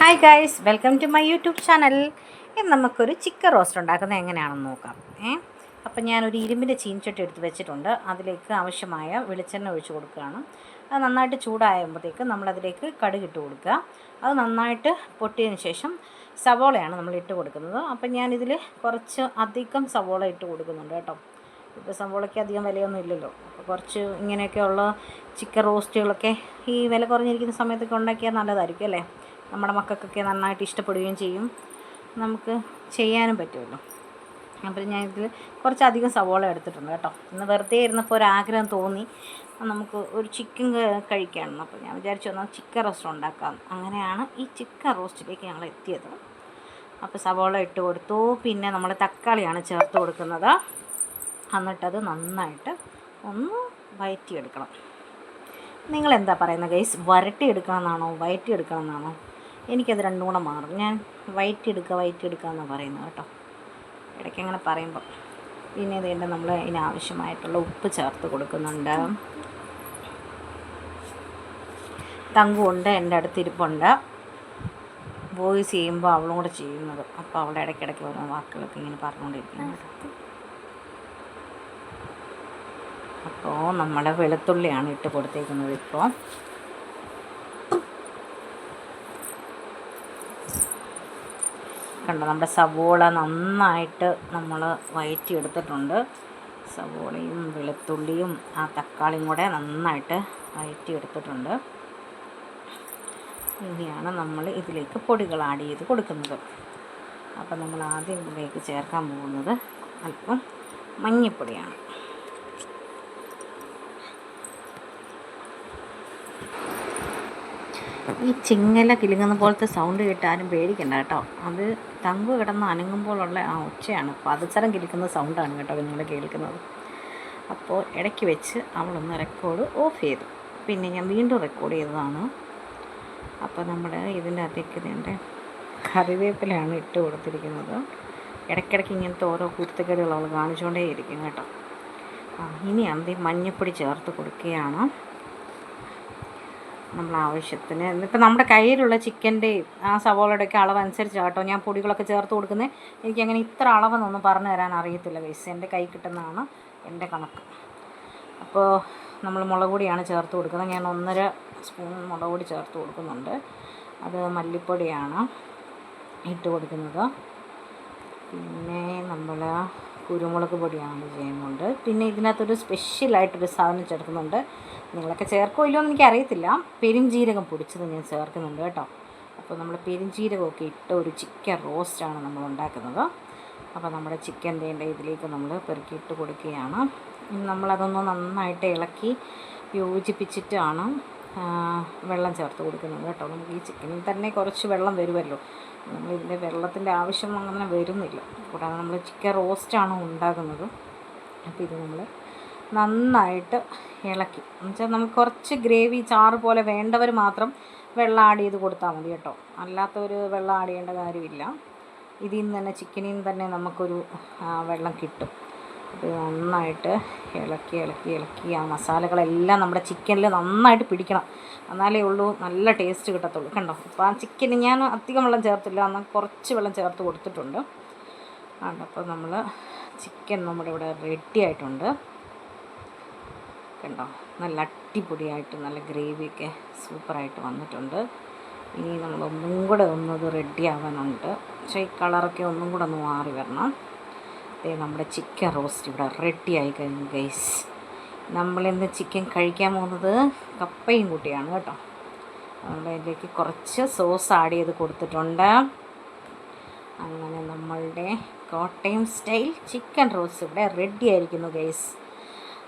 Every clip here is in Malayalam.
Hi guys welcome to my YouTube channel നമുക്കൊരു ചിക്കൻ റോസ്റ്റ് ഉണ്ടാക്കുന്നത് എങ്ങനെയാണെന്ന് നോക്കാം. ഏ? അപ്പം ഞാനൊരു ഇരുമ്പിന്റെ ചീൻചട്ടി എടുത്ത് വെച്ചിട്ടുണ്ട്. അതിലേക്ക് ആവശ്യമായ വെളിച്ചെണ്ണ ഒഴിച്ച് കൊടുക്കുകയാണ്. അത് നന്നായിട്ട് ചൂടാകുമ്പോഴത്തേക്ക് നമ്മളതിലേക്ക് കടുക് ഇട്ട് കൊടുക്കുക. അത് നന്നായിട്ട് പൊട്ടിയതിന് ശേഷം സവോളയാണ് നമ്മൾ ഇട്ട് കൊടുക്കുന്നത്. അപ്പം ഞാനിതിൽ കുറച്ച് അധികം സവോള ഇട്ട് കൊടുക്കുന്നുണ്ട് കേട്ടോ. ഇപ്പോൾ സവോളയ്ക്ക് അധികം വിലയൊന്നും ഇല്ലല്ലോ. അപ്പോൾ കുറച്ച് ഇങ്ങനെയൊക്കെയുള്ള ചിക്കൻ റോസ്റ്റുകളൊക്കെ ഈ വില കുറഞ്ഞിരിക്കുന്ന സമയത്തൊക്കെ ഉണ്ടാക്കിയാൽ നല്ലതായിരിക്കും അല്ലേ? നമ്മുടെ മക്കൾക്കൊക്കെ നന്നായിട്ട് ഇഷ്ടപ്പെടുകയും ചെയ്യും. നമുക്ക് ചെയ്യാനും പറ്റുമല്ലോ. അപ്പോൾ ഞാൻ ഇതിൽ കുറച്ചധികം സവോള എടുത്തിട്ടുണ്ട് കേട്ടോ. ഇന്ന് വെറുതെ ഇരുന്നപ്പോൾ ഒരാഗ്രഹം തോന്നി. നമുക്ക് ഒരു ചിക്കൻ കഴിക്കണം അപ്പോൾ ഞാൻ വിചാരിച്ചു എന്നാൽ ചിക്കൻ റോസ്റ്റ് ഉണ്ടാക്കാം. അങ്ങനെയാണ് ഈ ചിക്കൻ റോസ്റ്റിലേക്ക് ഞങ്ങൾ എത്തിയത്. അപ്പോൾ സവോള ഇട്ട് കൊടുത്തു. പിന്നെ നമ്മൾ തക്കാളിയാണ് ചേർത്ത് കൊടുക്കുന്നത്. എന്നിട്ടത് നന്നായിട്ട് ഒന്ന് വയറ്റിയെടുക്കണം. നിങ്ങൾ എന്താ പറയുന്നത് ഗൈസ്? വരട്ടി എടുക്കണമെന്നാണോ വയറ്റി എടുക്കണമെന്നാണോ എനിക്കത് രണ്ടും കൂടെ മാറും. ഞാൻ വൈറ്റ് എടുക്കുക വൈറ്റ് എടുക്കുക എന്നാണ് പറയുന്നത് കേട്ടോ. ഇടയ്ക്ക് അങ്ങനെ പറയുമ്പോൾ പിന്നെ ഇതേണ്ട നമ്മൾ ഇതിനാവശ്യമായിട്ടുള്ള ഉപ്പ് ചേർത്ത് കൊടുക്കുന്നുണ്ട്. തങ്കുണ്ട് എന്റെ അടുത്തിരിപ്പുണ്ട്. വോയിസ് ചെയ്യുമ്പോൾ അവളും കൂടെ ചെയ്യുന്നത്. അപ്പോൾ അവളുടെ ഇടയ്ക്കിടയ്ക്ക് ഓരോ വാക്കുകളൊക്കെ ഇങ്ങനെ പറഞ്ഞുകൊണ്ടിരിക്കുന്നു. അപ്പോൾ നമ്മുടെ വെളുത്തുള്ളിയാണ് ഇട്ട് കൊടുത്തേക്കുന്നത് ഇപ്പോൾ കണ്ടോ? നമ്മുടെ സവോള നന്നായിട്ട് നമ്മൾ വയറ്റിയെടുത്തിട്ടുണ്ട്. സവോളയും വെളുത്തുള്ളിയും ആ തക്കാളിയും കൂടെ നന്നായിട്ട് വയറ്റിയെടുത്തിട്ടുണ്ട്. ഇനിയാണ് നമ്മൾ ഇതിലേക്ക് പൊടികൾ ആഡ് ചെയ്ത് കൊടുക്കുന്നത്. അപ്പോൾ നമ്മൾ ആദ്യം ഇതിലേക്ക് ചേർക്കാൻ പോകുന്നത് അല്പം മഞ്ഞൾപ്പൊടിയാണ് ഈ ചിങ്ങല കിലുങ്ങുന്ന പോലത്തെ സൗണ്ട് കേട്ടാലും പേടിക്കണ്ട കേട്ടോ. അത് തങ്കു കിടന്ന് അനങ്ങുമ്പോഴുള്ള ആ ഒച്ചയാണ്. പതച്ചരം കിലുക്കുന്ന സൗണ്ടാണ് കേട്ടോ നിങ്ങൾ കേൾക്കുന്നത്. അപ്പോൾ ഇടയ്ക്ക് വെച്ച് അവളൊന്ന് റെക്കോർഡ് ഓഫ് ചെയ്തു. പിന്നെ ഞാൻ വീണ്ടും റെക്കോർഡ് ചെയ്തതാണ്. അപ്പോൾ നമ്മൾ ഇതിന്റെ അകത്തേക്ക് ഇതിന്റെ കറിവേപ്പിലാണ് ഇട്ട് കൊടുത്തിരിക്കുന്നത്. ഇടയ്ക്കിടയ്ക്ക് ഇങ്ങനത്തെ ഓരോ കുരുത്തക്കേടുകൾ അവൾ കാണിച്ചുകൊണ്ടേ ഇരിക്കും കേട്ടോ ഇനി അന്തി മഞ്ഞപ്പൊടി ചേർത്ത് കൊടുക്കുകയാണ്. നമ്മൾ ആവശ്യത്തിന് ഇപ്പം നമ്മുടെ കയ്യിലുള്ള ചിക്കന്റെയും ആ സവോളയുടെയൊക്കെ അളവ് അനുസരിച്ച് കേട്ടോ ഞാൻ പൊടികളൊക്കെ ചേർത്ത് കൊടുക്കുന്നത് എനിക്കങ്ങനെ ഇത്ര അളവെന്നൊന്നും പറഞ്ഞു തരാൻ അറിയത്തില്ല ഗൈസ് എന്റെ കൈ കിട്ടുന്നതാണ് എന്റെ കണക്ക്. അപ്പോൾ നമ്മൾ മുളക് പൊടിയാണ് ചേർത്ത് കൊടുക്കുന്നത്. ഞാൻ ഒന്നര സ്പൂൺ മുളക് പൊടി ചേർത്ത് കൊടുക്കുന്നുണ്ട്. അത് മല്ലിപ്പൊടിയാണ് ഇട്ട് കൊടുക്കുന്നത്. പിന്നെ നമ്മൾ കുരുമുളക് പൊടിയാണ് ചെയ്യുന്നുണ്ട് പിന്നെ ഇതിനകത്തൊരു സ്പെഷ്യലായിട്ടൊരു സാധനം ചേർക്കുന്നുണ്ട്. നിങ്ങളൊക്കെ ചേർക്കോ ഇല്ലയോ എന്ന് എനിക്കറിയത്തില്ല. പെരിഞ്ജീരകം പൊടിച്ചത് ഞാൻ ചേർക്കുന്നുണ്ട് കേട്ടോ. അപ്പോൾ നമ്മൾ പെരിഞ്ജീരകമൊക്കെ ഇട്ട ഒരു ചിക്കൻ റോസ്റ്റാണ് നമ്മൾ ഉണ്ടാക്കുന്നത്. അപ്പോൾ നമ്മുടെ ചിക്കൻ തേന്റെ ഇതിലേക്ക് നമ്മൾ പെറുക്കിയിട്ട് കൊടുക്കുകയാണ്. നമ്മളതൊന്ന് നന്നായിട്ട് ഇളക്കി യോജിപ്പിച്ചിട്ടാണ് വെള്ളം ചേർത്ത് കൊടുക്കുന്നത് കേട്ടോ. നമുക്ക് ഈ ചിക്കനിൽ തന്നെ കുറച്ച് വെള്ളം വരുമല്ലോ. നമ്മൾ ഇതിന്റെ വെള്ളത്തിന്റെ ആവശ്യം അങ്ങനെ വരുന്നില്ല. കൂടാതെ നമ്മൾ ചിക്കൻ റോസ്റ്റാണ് ഉണ്ടാക്കുന്നത്. അപ്പോൾ ഇത് നമ്മൾ നന്നായിട്ട് ഇളക്കി. എന്നുവെച്ചാൽ നമുക്ക് കുറച്ച് ഗ്രേവി ചാറ് പോലെ വേണ്ടവർ മാത്രം വെള്ളം ആഡ് ചെയ്ത് കൊടുത്താൽ മതി കേട്ടോ. അല്ലാത്തവർ വെള്ളം ആഡ് ചെയ്യേണ്ട കാര്യമില്ല. ഇതിൽ നിന്ന് തന്നെ ചിക്കനിൽ നിന്ന് തന്നെ നമുക്കൊരു വെള്ളം കിട്ടും. നന്നായിട്ട് ഇളക്കി ഇളക്കി ഇളക്കി. ആ മസാലകളെല്ലാം നമ്മുടെ ചിക്കനിൽ നന്നായിട്ട് പിടിക്കണം. എന്നാലേ ഉള്ളൂ നല്ല ടേസ്റ്റ് കിട്ടത്തുള്ളൂ. കണ്ടോ? അപ്പോൾ ആ ചിക്കന് ഞാൻ അധികം വെള്ളം ചേർത്തില്ല. എന്നാൽ കുറച്ച് വെള്ളം ചേർത്ത് കൊടുത്തിട്ടുണ്ട്. അപ്പോൾ നമ്മൾ ചിക്കൻ നമ്മുടെ ഇവിടെ റെഡി ആയിട്ടുണ്ട്. കണ്ടോ? നല്ല അടിപൊളിയായിട്ട് നല്ല ഗ്രേവിയൊക്കെ സൂപ്പറായിട്ട് വന്നിട്ടുണ്ട്. ഇനി നമ്മൾ ഒന്നും കൂടെ ഒന്നത് റെഡി ആവാനുണ്ട്. പക്ഷേ ഈ കളറൊക്കെ ഒന്നും കൂടെ ഒന്ന് മാറി വരണം. നമ്മുടെ ചിക്കൻ റോസ്റ്റ് ഇവിടെ റെഡി ആയി കഴിഞ്ഞു ഗൈസ് നമ്മളിന്ന് ചിക്കൻ കഴിക്കാൻ പോകുന്നത് കപ്പയും കൂട്ടിയാണ് കേട്ടോ. നമ്മൾ ഇതിലേക്ക് കുറച്ച് സോസ് ആഡ് ചെയ്ത് കൊടുത്തിട്ടുണ്ട്. അങ്ങനെ നമ്മളുടെ കോട്ടയം സ്റ്റൈൽ ചിക്കൻ റോസ്റ്റ് ഇവിടെ റെഡി ആയിരിക്കുന്നു ഗൈസ്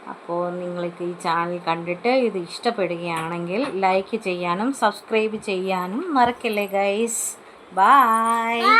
അപ്പോൾ നിങ്ങൾക്ക് ഈ ചാനൽ കണ്ടിട്ട് ഇത് ഇഷ്ടപ്പെടുകയാണെങ്കിൽ ലൈക്ക് ചെയ്യാനും സബ്സ്ക്രൈബ് ചെയ്യാനും മറക്കല്ലേ ഗൈസ് ബായ്